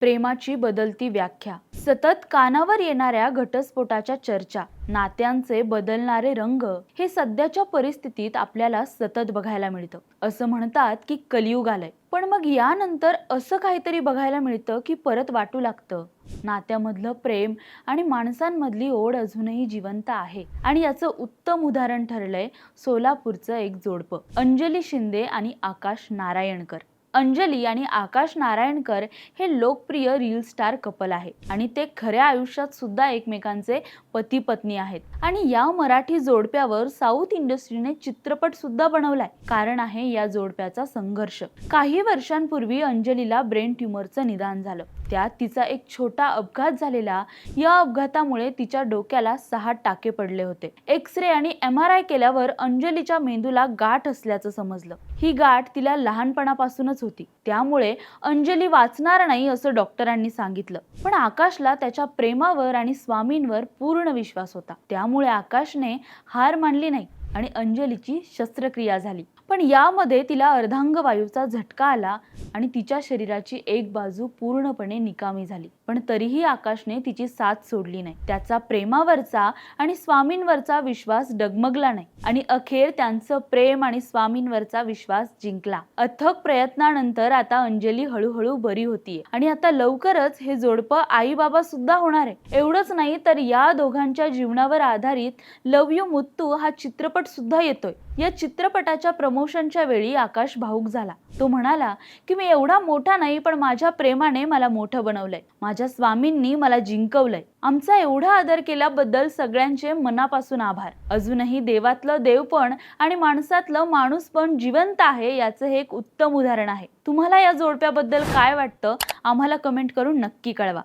प्रेमाची बदलती व्याख्या. सतत कानावर येणाऱ्या घटस्फोटाच्या चर्चा नात्यांचे बदलणारे रंग हे सध्याच्या परिस्थितीत आपल्याला सतत बघायला मिळतं. असं म्हणतात की कलियुग आलंय पण मग यानंतर असं काहीतरी बघायला मिळतं की परत वाटू लागतं. नात्यामधलं प्रेम आणि माणसांमधली ओढ अजूनही जिवंत आहे. आणि याचं उत्तम उदाहरण ठरलंय सोलापूरचं एक जोडपं अंजली शिंदे आणि आकाश नारायणकर. अंजली आणि आकाश नारायणकर हे लोकप्रिय रील स्टार कपल आहे. आणि ते खऱ्या आयुष्यात सुद्धा एकमेकांचे पती पत्नी आहेत. आणि या मराठी जोडप्यावर साऊथ इंडस्ट्रीने चित्रपट सुद्धा बनवलाय. कारण आहे या जोडप्याचा संघर्ष. काही वर्षांपूर्वी अंजलीला ब्रेन ट्युमरचं निदान झालं. त्यात तिचा एक छोटा अपघात झालेला या अपघातामुळे तिच्या डोक्याला सहा टाके पडले होते. एक्स रे आणि एम आर आय केल्यावर अंजलीच्या मेंदूला गाठ असल्याचं समजलं. ही गाठ तिला लहानपणापासूनच होती. त्यामुळे अंजली वाचणार नाही असं डॉक्टरांनी सांगितलं. पण आकाशला त्याच्या प्रेमावर आणि स्वामींवर पूर्ण विश्वास होता. त्यामुळे आकाशने हार मानली नाही आणि अंजलीची शस्त्रक्रिया झाली. पण यामध्ये तिला अर्धांग वायूचा झटका आला आणि तिच्या शरीराची एक बाजू पूर्णपणे निकामी झाली. पण तरीही आकाशने तिची साथ सोडली नाही. त्याचा प्रेमावरचा आणि स्वामींवरचा विश्वास डगमगला नाही. आणि अखेर त्यांचं प्रेम आणि स्वामींवरचा विश्वास जिंकला. अथक प्रयत्नानंतर आता अंजली हळूहळू बरी होतीये. आणि आता लवकरच हे जोडपं आई बाबा सुद्धा होणार आहे. एवढंच नाही तर या दोघांच्या जीवनावर आधारित लव यू मुत्तू हा चित्रपट सुद्धा येतोय. या चित्रपटाच्या प्रमुख प्रमोशनच्या वेळी आकाश भाऊक झाला. तो म्हणाला की मी एवढा मोठा नाही पण माझ्या प्रेमाने मला मोठं बनवलंय. माझ्या स्वामींनी मला जिंकवलंय. आमचा एवढा आदर केल्याबद्दल सगळ्यांचे मनापासून आभार. अजूनही देवातलं देवपण आणि माणसातलं माणूस पण जिवंत आहे याचं हे एक उत्तम उदाहरण आहे. तुम्हाला या जोडप्याबद्दल काय वाटतं? आम्हाला कमेंट करून नक्की कळवा.